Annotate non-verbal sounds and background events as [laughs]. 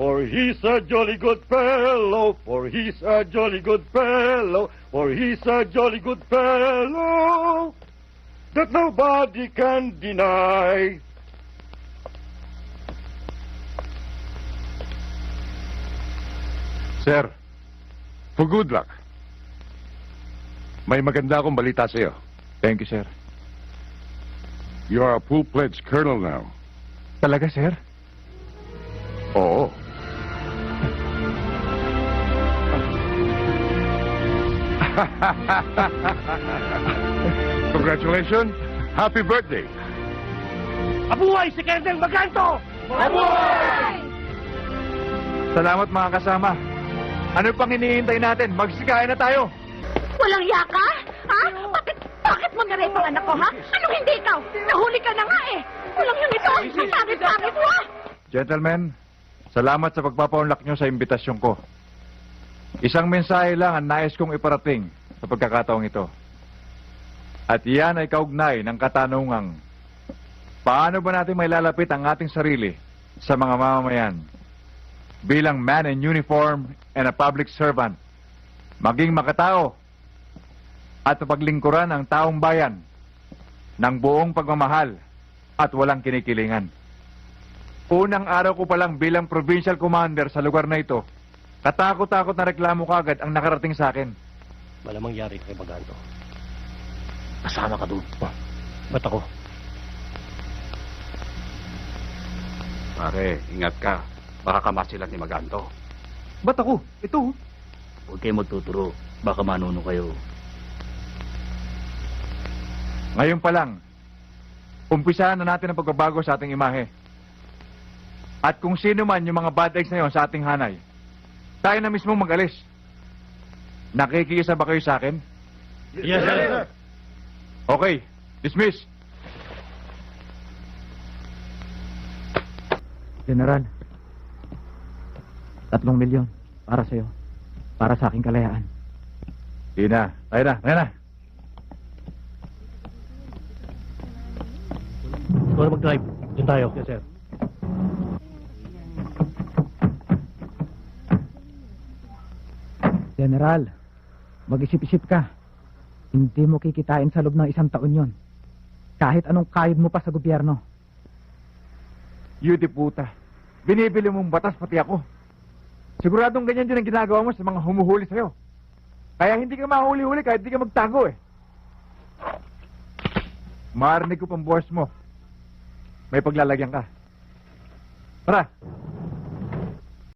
For he's a jolly good fellow, for he's a jolly good fellow, for he's a jolly good fellow that nobody can deny. Sir, for good luck. May maganda akong balita sa'yo. Thank you, sir. You are a full-fledged colonel now. Talaga, sir? Oo. [laughs] Congratulations. Happy birthday. Abuhay si Colonel Maganto! Salamat mga kasama. Ano pang hinihintay natin? Magsikaya na tayo. Walang yaka? Ha? Bakit, bakit mo narepa ang anak ko, ha? Anong hindi ikaw? Nahuli ka na nga eh. Walang yun ito. Ang pangit-pangit mo, ah. Gentlemen, salamat sa pagpapaunlak nyo sa imbitasyon ko. Isang mensahe lang ang nais kong iparating sa pagkakataong ito. At iyan ay kaugnay ng katanungang, paano ba natin may lalapit ang ating sarili sa mga mamamayan bilang man in uniform and a public servant, maging makatao at paglingkuran ang taong bayan ng buong pagmamahal at walang kinikilingan. Unang araw ko pa lang bilang provincial commander sa lugar na ito, katakot-takot na reklamo kagad ang nakarating sa akin. Malamang yari kay Maganto. Kasama ka doon. Ba't ako? Pare, ingat ka. Baka kamasilan ni Maganto. Ba't ako? Ito. Huwag kayo magtuturo. Baka manuno kayo. Ngayon pa lang, umpisahan na natin ang pagbabago sa ating imahe. At kung sino man yung mga bad eggs na yon sa ating hanay, tayo na mismo mag-alis. Nakikisa ba kayo sa akin? Yes, sir. Okay, dismiss. General, tatlong milyon para sa'yo. Para sa aking kalayaan. Di na. Tayo na. Tayo na. Ikaw na mag-drive. Diyan tayo. Yes, sir. General, mag-isip-isip ka. Hindi mo kikitain sa loob ng isang taon yon. Kahit anong kayod mo pa sa gobyerno. You di puta. Binibili mong batas pati ako. Siguradong ganyan din ang ginagawa mo sa mga humuhuli sa'yo. Kaya hindi ka mahuli-huli kahit hindi ka magtago eh. Marinig ko pang boss mo. May paglalagyan ka. Tara,